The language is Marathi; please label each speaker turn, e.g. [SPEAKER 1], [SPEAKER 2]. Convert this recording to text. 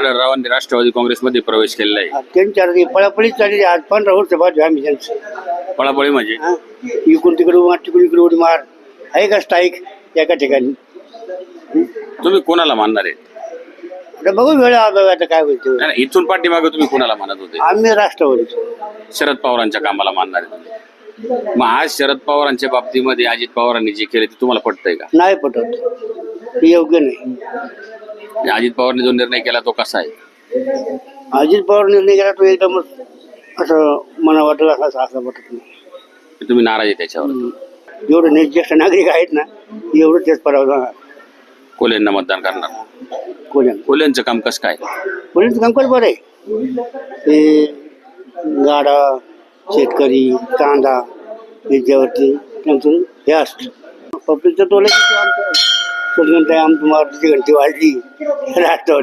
[SPEAKER 1] आढळरावांनी राष्ट्रवादी काँग्रेसमध्ये प्रवेश केलेला आहे.
[SPEAKER 2] त्यांच्या आधी पळापळीच चालली आज पंधरा वर्ष बाजू आम्ही त्यांचं.
[SPEAKER 1] पळापळी म्हणजे?
[SPEAKER 2] हा? इकडून तिकडे उडी मार तिकडून इकडे उडी मार. आहे का स्ट्राईक एका ठिकाणी?
[SPEAKER 1] तुम्ही कोणाला मानणार आहे?
[SPEAKER 2] आता बघू वेळ आला आता काय होईल ते.
[SPEAKER 1] नाही, नाही, इथून पाठीमागे तुम्ही कोणाला मानत होते?
[SPEAKER 2] आम्ही राष्ट्रवादी.
[SPEAKER 1] शरद पवारांच्या कामाला मानणार आहे तुम्ही. मग आज शरद पवारांच्या बाबतीमध्ये अजित पवारांनी जे केले ते तुम्हाला पटतंय का?
[SPEAKER 2] नाही पटत. योग्य नाही.
[SPEAKER 1] आणि अजित पवारने जो निर्णय केला तो कसा आहे?
[SPEAKER 2] अजित पवार निर्णय केला तो एकदमच असं मला वाटलं असं असं वाटत नाही.
[SPEAKER 1] तुम्ही नाराज आहे त्याच्यावर.
[SPEAKER 2] एवढं ज्येष्ठ नागरिक आहेत ना एवढं तेच परावं
[SPEAKER 1] कोल्हेंना मतदान करणार.
[SPEAKER 2] कोण्या
[SPEAKER 1] कोल्हेंचं काम कसं काय?
[SPEAKER 2] पोलीस कामकाज बरं आहे? ते गाडा शेतकरी कांदा याच्यावरती त्यांचं हे असतं. पब्लिकचं टोलं कुठून आमचं सगळं आमची मारुतीची घंटी वाढली राहतो